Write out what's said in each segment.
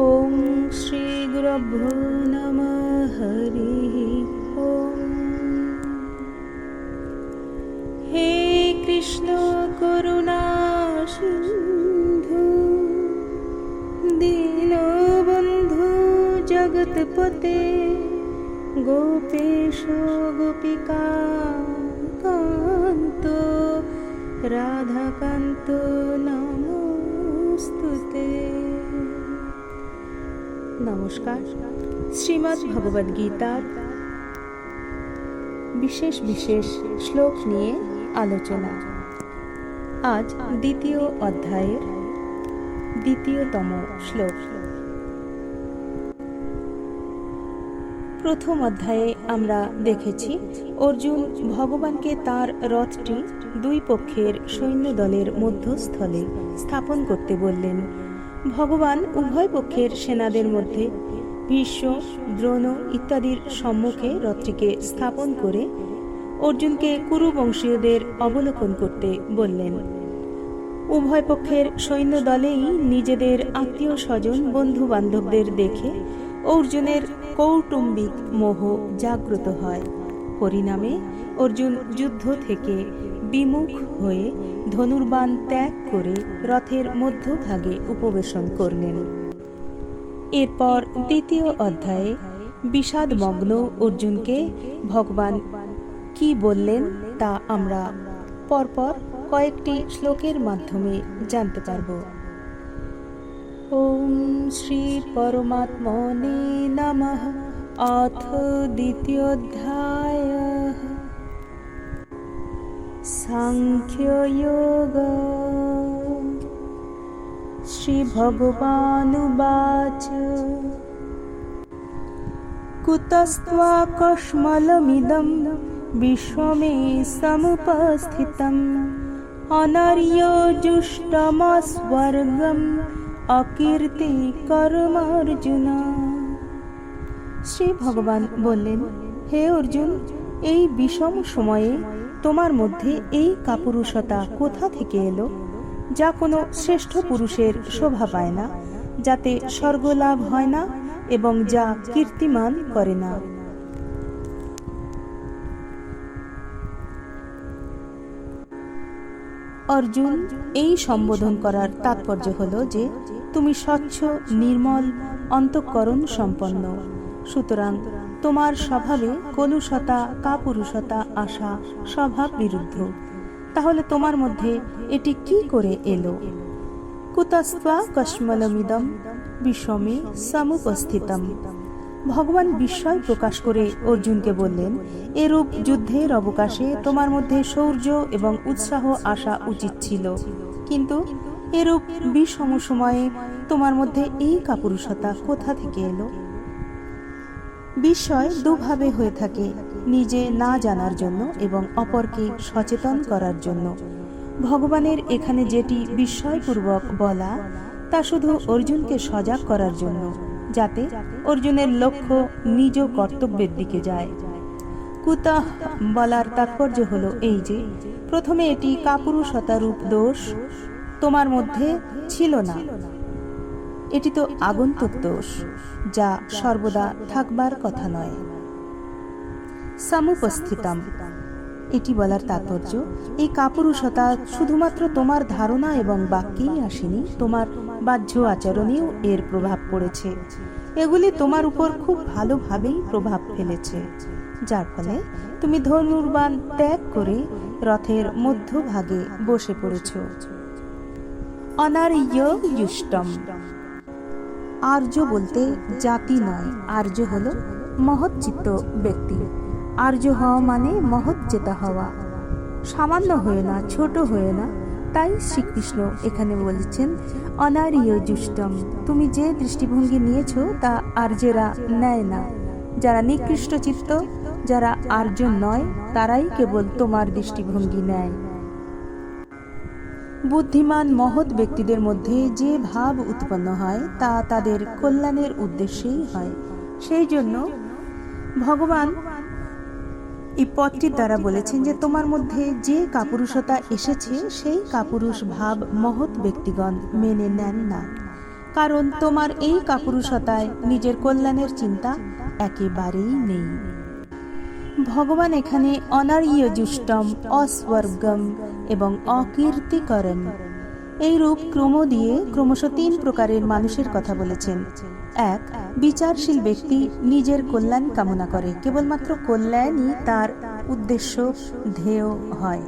ॐ श्रीगुरभ्यो नमः हरिः ॐ हे कृष्ण करुणा सिन्धु दीनबन्धु जगत्पते गोपेश गोपिका कान्तो राधाकान्तो नमः নমস্কার। শ্রীমদ্ ভগবদ গীতার বিশেষ বিশেষ শ্লোক নিয়ে আলোচনা। আজ দ্বিতীয় অধ্যায়ের দ্বিতীয়তম শ্লোক। প্রথম অধ্যায়ে আমরা দেখেছি, অর্জুন ভগবানকে তার রথটি দুই পক্ষের সৈন্য দলের মধ্যস্থলে স্থাপন করতে বললেন। ভগবান উভয় পক্ষের সেনাদের মধ্যে ভীষ্ম দ্রোণ ইত্যাদির সম্মুখে রথটিকে স্থাপন করে অর্জুনকে কুরুবংশীয়দের অবলোকন করতে বললেন। উভয় পক্ষের সৈন্য দলেই নিজেদের আত্মীয় স্বজন বন্ধু বান্ধবদের দেখে অর্জুনের কৌটুম্বিক মোহ জাগ্রত হয়। পরিণামে অর্জুন যুদ্ধ থেকে বিমুখ হয়ে ধনুর্বাণ ত্যাগ করে রথের মধ্যভাগে উপবেশন করলেন। এরপর দ্বিতীয় অধ্যায়ে বিষাদমগ্ন অর্জুনকে ভগবান কি বললেন তা আমরা পরপর কয়েকটি শ্লোকের মাধ্যমে জানতে পারব। ওম শ্রী পরমাত্মনে নমঃ। অথ দ্বিতীয়োধ্যায়। সাংখ্যয়োগ শ্রীভগবানুবাচ कुतस्त्वाकश्मलमिदं विश्वमे समुपस्थितम् অনার্যজুষ্টমস্বর্গম অকীর্তি কর্মার্জুন শ্রী ভগবান বললেন হে অর্জুন এই বিষম সময়ে তোমার মধ্যে এই কাপুরুষতা কোথা থেকে এলো? যা কোনো শ্রেষ্ঠ পুরুষের শোভা পায় না, যাতে স্বর্গলাভ হয় না এবং যা কীর্তিমান করে না। অর্জুন, এই সম্বোধন করার তাৎপর্য হল যে, তুমি স্বচ্ছ, নির্মল, অন্তঃকরণ সম্পন্ন। সুতরাং তোমার স্বভাবে কলুষতা, কাপুরুষতা, আশা, স্বভাব বিরুদ্ধ। তাহলে তোমার মধ্যে এটি কি করে এলো? কুতস্ত্বা কশ্মলমিদম বিষমে সমুপস্থিতম। ভগবান বিস্ময় প্রকাশ করে অর্জুনকে বললেন, এরূপ যুদ্ধের অবকাশে তোমার মধ্যে শৌর্য এবং উৎসাহ আসা উচিত ছিল। কিন্তু এরূপ বিষম সময়ে তোমার মধ্যে এই কাপুরুষতা কোথা থেকে এলো? বিস্ময় দুভাবে হয়ে থাকে, নিজে না জানার জন্য এবং অপরকে সচেতন করার জন্য। ভগবানের এখানে যেটি বিস্ময়পূর্বক বলা, তা শুধু অর্জুনকে সজাগ করার জন্য, যাতে অর্জুনের লক্ষ্য নিজ কর্তব্যের দিকে যায়। কুতাহ বলার তাৎপর্য হলো এই যে, প্রথমে এটি কাপুরুষতারূপ দোষ তোমার মধ্যে ছিল না। এটি তো আগন্তুক দোষ, যা সর্বদা থাকবার কথা নয়। সামুপস্থিতাম, এটি বলার তাৎপর্য, এই কাপুরুষতা শুধুমাত্র তোমার ধারণা এবং বাক্যেই আসেনি, তোমার বাহ্য আচরণেও এর প্রভাব পড়েছে। এগুলি তোমার উপর খুব ভালোভাবেই প্রভাব ফেলেছে, যার ফলে তুমি ধনুর্বাণ ত্যাগ করে রথের মধ্যভাগে বসে পড়েছ। অনার্যুষ্টম আর্য বলতে জাতি নয়। আর্য হল মহৎচিত্ত ব্যক্তি। আর্য হওয়া মানে মহৎ চেতা হওয়া। সামান্য হয়ে না, ছোট হয়ে না। তাই শ্রীকৃষ্ণ এখানে বলেছেন, অনারীয় জুষ্টম তুমি যে দৃষ্টিভঙ্গি নিয়েছ তা আর্যেরা নেয় না। যারা নিকৃষ্ট চিত্ত যারা আর্য নয়, তারাই কেবল তোমার দৃষ্টিভঙ্গি নেয়। বুদ্ধিমান মহৎ ব্যক্তিদের মধ্যে যে ভাব উৎপন্ন হয় তা তাদের কল্যাণের উদ্দেশ্যেই হয়। সেই জন্য ভগবান এই পদটির দ্বারা বলেছেন যে তোমার মধ্যে যে কাপুরুষতা এসেছে, সেই কাপুরুষ ভাব মহৎ ব্যক্তিগণ মেনে নেন না। কারণ তোমার এই কাপুরুষতায় নিজের কল্যাণের চিন্তা একেবারেই নেই। ভগবান এখানে অনার্য জুষ্টম অস্বর্গম এবং অকীর্তিকরণ এই রূপ ক্রম দিয়ে ক্রমশ তিন প্রকারের মানুষের কথা বলেছেন। এক, বিচারশীল ব্যক্তি নিজের কল্যাণ কামনা করে। কেবলমাত্র কল্যাণই তার উদ্দেশ্য, ধ্যেয় হয়।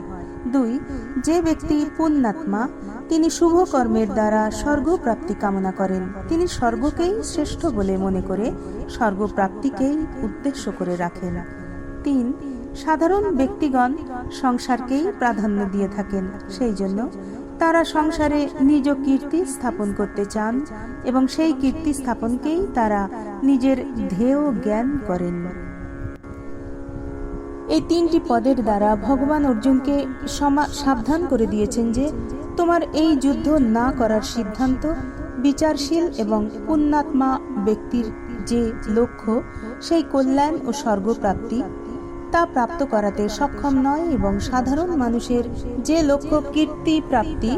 দুই, যে ব্যক্তি পুণ্যাত্মা, তিনি শুভ কর্মের দ্বারা স্বর্গপ্রাপ্তি কামনা করেন। তিনি স্বর্গকেই শ্রেষ্ঠ বলে মনে করে স্বর্গপ্রাপ্তিকেই উদ্দেশ্য করে রাখেন। তিন সাধারণ ব্যক্তিগণ সংসারকেই প্রাধান্য দিয়ে থাকেন। সেই জন্য তারা সংসারে নিজ কীর্তি স্থাপন করতে চান এবং সেই কীর্তি স্থাপনকেই তারা নিজের ধ্যেয় জ্ঞান করেন। এই তিনটি পদের দ্বারা ভগবান অর্জুনকে সাবধান করে দিয়েছেন যে, তোমার এই যুদ্ধ না করার সিদ্ধান্ত বিচারশীল এবং পুণ্যাত্মা ব্যক্তির যে লক্ষ্য, সেই কল্যাণ ও স্বর্গপ্রাপ্তি তা প্রাপ্ত করাতে সক্ষম নয় এবং সাধারণ মানুষের যে লক্ষ্য কীর্তি প্রাপ্তি,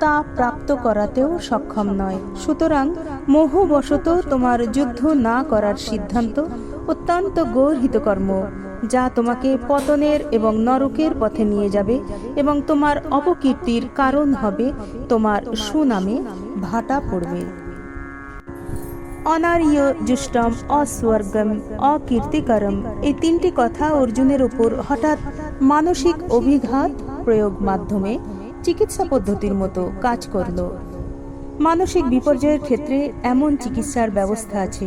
তা প্রাপ্ত করাতেও সক্ষম নয়। সুতরাং মোহবশত তোমার যুদ্ধ না করার সিদ্ধান্ত অত্যন্ত গর্হিত কর্ম, যা তোমাকে পতনের এবং নরকের পথে নিয়ে যাবে এবং তোমার অপকীর্তির কারণ হবে তোমার সুনামে ভাটা পড়বে। অনার্য জুষ্টম অস্বর্গম, অকীর্তিকরম এই তিনটি কথা অর্জুনের উপর হঠাৎ মানসিক অভিঘাত প্রয়োগ মাধ্যমে চিকিৎসা পদ্ধতির মতো কাজ করল। মানসিক বিপর্যয়ের ক্ষেত্রে এমন চিকিৎসার ব্যবস্থা আছে।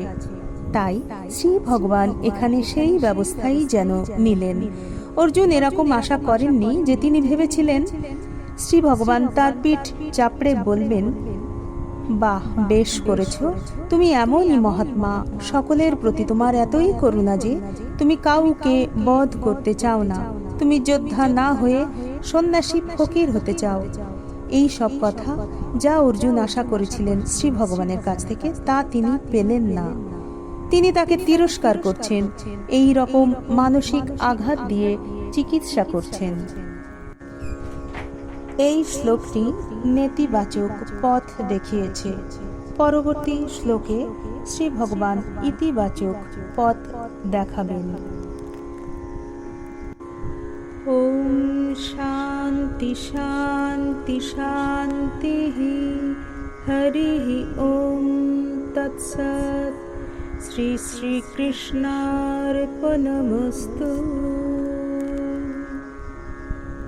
তাই শ্রী ভগবান এখানে সেই ব্যবস্থাই যেন নিলেন। অর্জুন এরকম আশা করেননি যে তিনি ভেবেছিলেন, শ্রী ভগবান তার পিঠ চাপড়ে বলবেন বাহ, বেশ করেছ। তুমি এমনই মহাত্মা, সকলের প্রতি তোমার এতই করুণা যে তুমি কাউকে বধ করতে চাও না। তুমি যোদ্ধা না হয়ে সন্ন্যাসী ফকির হতে চাও। এই সব কথা যা অর্জুন আশা করেছিলেন শ্রী ভগবানের কাছ থেকে, তা তিনি পেলেন না। তিনি তাকে তিরস্কার করছেন এই রকম মানসিক আঘাত দিয়ে চিকিৎসা করছেন। এই শ্লোকটি নেতিবাচক পথ দেখিয়েছে। পরবর্তী শ্লোকে শ্রী ভগবান ইতিবাচক পথ দেখাবেন। ওম শান্তি শান্তি শান্তি হরি ওম তৎসৎ। শ্রী শ্রীকৃষ্ণার্পণমস্তু